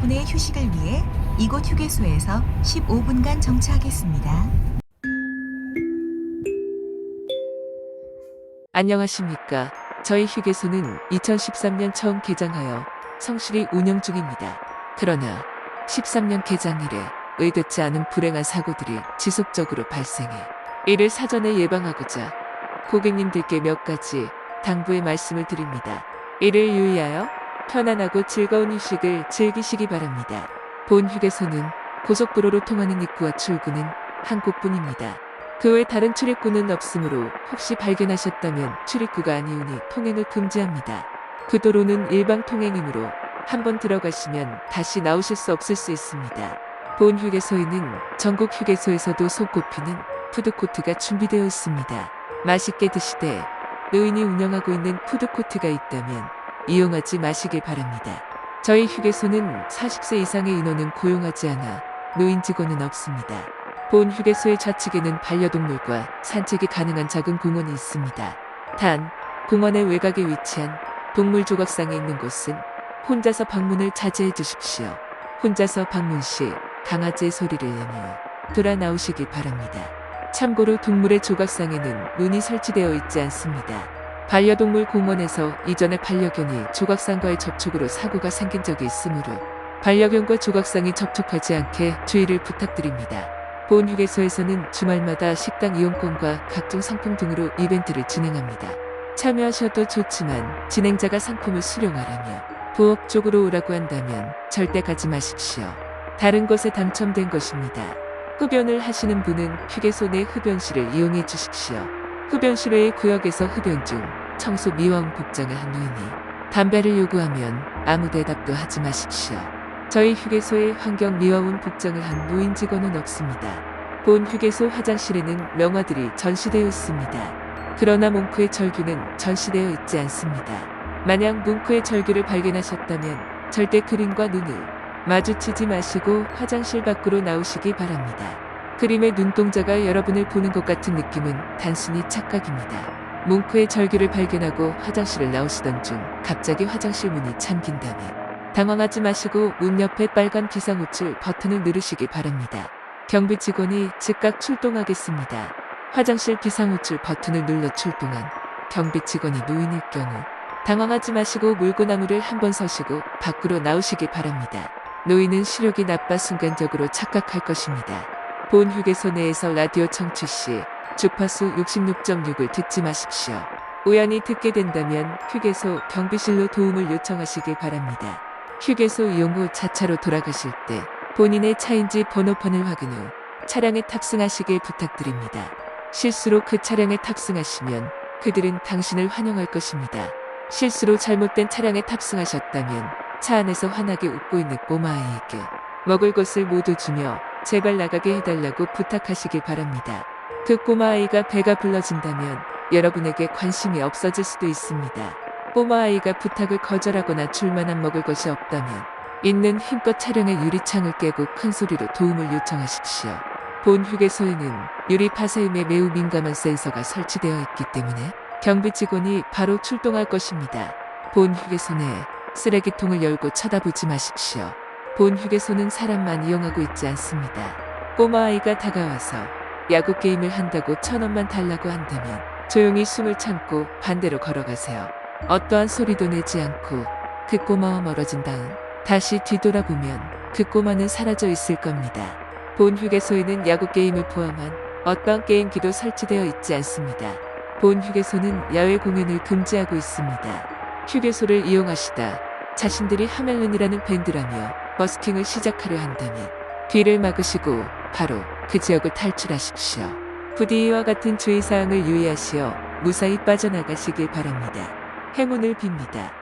휴게소의 휴식을 위해 이곳 휴게소에서 15분간 정차하겠습니다. 안녕하십니까. 저희 휴게소는 2013년 처음 개장하여 성실히 운영 중입니다. 그러나 13년 개장 이래 의도치 않은 불행한 사고들이 지속적으로 발생해 이를 사전에 예방하고자 고객님들께 몇 가지 당부의 말씀을 드립니다. 이를 유의하여 편안하고 즐거운 휴식을 즐기시기 바랍니다. 본 휴게소는 고속도로로 통하는 입구와 출구는 한 곳뿐입니다. 그 외 다른 출입구는 없으므로 혹시 발견하셨다면 출입구가 아니오니 통행을 금지합니다. 그 도로는 일방 통행이므로 한 번 들어가시면 다시 나오실 수 없을 수 있습니다. 본 휴게소에는 전국 휴게소에서도 손꼽히는 푸드코트가 준비되어 있습니다. 맛있게 드시되 노인이 운영하고 있는 푸드코트가 있다면 이용하지 마시길 바랍니다. 저희 휴게소는 40세 이상의 인원은 고용하지 않아 노인 직원은 없습니다. 본 휴게소의 좌측에는 반려동물과 산책이 가능한 작은 공원이 있습니다. 단, 공원의 외곽에 위치한 동물 조각상에 있는 곳은 혼자서 방문을 자제해 주십시오. 혼자서 방문 시 강아지의 소리를 내며 돌아 나오시길 바랍니다. 참고로 동물의 조각상에는 문이 설치되어 있지 않습니다. 반려동물 공원에서 이전에 반려견이 조각상과의 접촉으로 사고가 생긴 적이 있으므로 반려견과 조각상이 접촉하지 않게 주의를 부탁드립니다. 본 휴게소에서는 주말마다 식당 이용권과 각종 상품 등으로 이벤트를 진행합니다. 참여하셔도 좋지만 진행자가 상품을 수령하라며 부엌 쪽으로 오라고 한다면 절대 가지 마십시오. 다른 곳에 당첨된 것입니다. 흡연을 하시는 분은 휴게소 내 흡연실을 이용해 주십시오. 흡연실 외의 구역에서 흡연 중 청소 미화원 복장을 한 노인이 담배를 요구하면 아무 대답도 하지 마십시오. 저희 휴게소에 환경 미화원 복장을 한 노인 직원은 없습니다. 본 휴게소 화장실에는 명화들이 전시되어 있습니다. 그러나 몽크의 절규는 전시되어 있지 않습니다. 만약 몽크의 절규를 발견하셨다면 절대 그림과 눈을 마주치지 마시고 화장실 밖으로 나오시기 바랍니다. 그림의 눈동자가 여러분을 보는 것 같은 느낌은 단순히 착각입니다. 몽크의 절규를 발견하고 화장실을 나오시던 중 갑자기 화장실 문이 잠긴다면 당황하지 마시고 문 옆에 빨간 비상호출 버튼을 누르시기 바랍니다. 경비 직원이 즉각 출동하겠습니다. 화장실 비상호출 버튼을 눌러 출동한 경비 직원이 노인일 경우 당황하지 마시고 물고나무를 한 번 서시고 밖으로 나오시기 바랍니다. 노인은視力이 나빠 순간적으로 착각할 것입니다. 본 휴게소 내에서 라디오 청취 시 주파수 66.6을 듣지 마십시오. 우연히 듣게 된다면 휴게소 경비실로 도움을 요청하시길 바랍니다. 휴게소 이용 후 차차로 돌아가실 때 본인의 차인지 번호판을 확인 후 차량에 탑승하시길 부탁드립니다. 실수로 그 차량에 탑승하시면 그들은 당신을 환영할 것입니다. 실수로 잘못된 차량에 탑승하셨다면 차 안에서 환하게 웃고 있는 꼬마아이에게 먹을 것을 모두 주며 제발 나가게 해달라고 부탁하시길 바랍니다. 그 꼬마아이가 배가 불러진다면 여러분에게 관심이 없어질 수도 있습니다. 꼬마아이가 부탁을 거절하거나 줄만한 먹을 것이 없다면 있는 힘껏 차량의 유리창을 깨고 큰 소리로 도움을 요청하십시오. 본 휴게소에는 유리 파쇄임에 매우 민감한 센서가 설치되어 있기 때문에 경비 직원이 바로 출동할 것입니다. 본 휴게소 내 쓰레기통을 열고 쳐다보지 마십시오. 본 휴게소는 사람만 이용하고 있지 않습니다. 꼬마아이가 다가와서 야구 게임을 한다고 천 원만 달라고 한다면 조용히 숨을 참고 반대로 걸어가세요. 어떠한 소리도 내지 않고 그 꼬마와 멀어진 다음 다시 뒤돌아보면 그 꼬마는 사라져 있을 겁니다. 본 휴게소에는 야구 게임을 포함한 어떠한 게임기도 설치되어 있지 않습니다. 본 휴게소는 야외 공연을 금지하고 있습니다. 휴게소를 이용하시다 자신들이 하멜른이라는 밴드라며 버스킹을 시작하려 한다면 뒤를 막으시고 바로 그 지역을 탈출하십시오. 부디 이와 같은 주의사항을 유의하시어 무사히 빠져나가시길 바랍니다. 행운을 빕니다.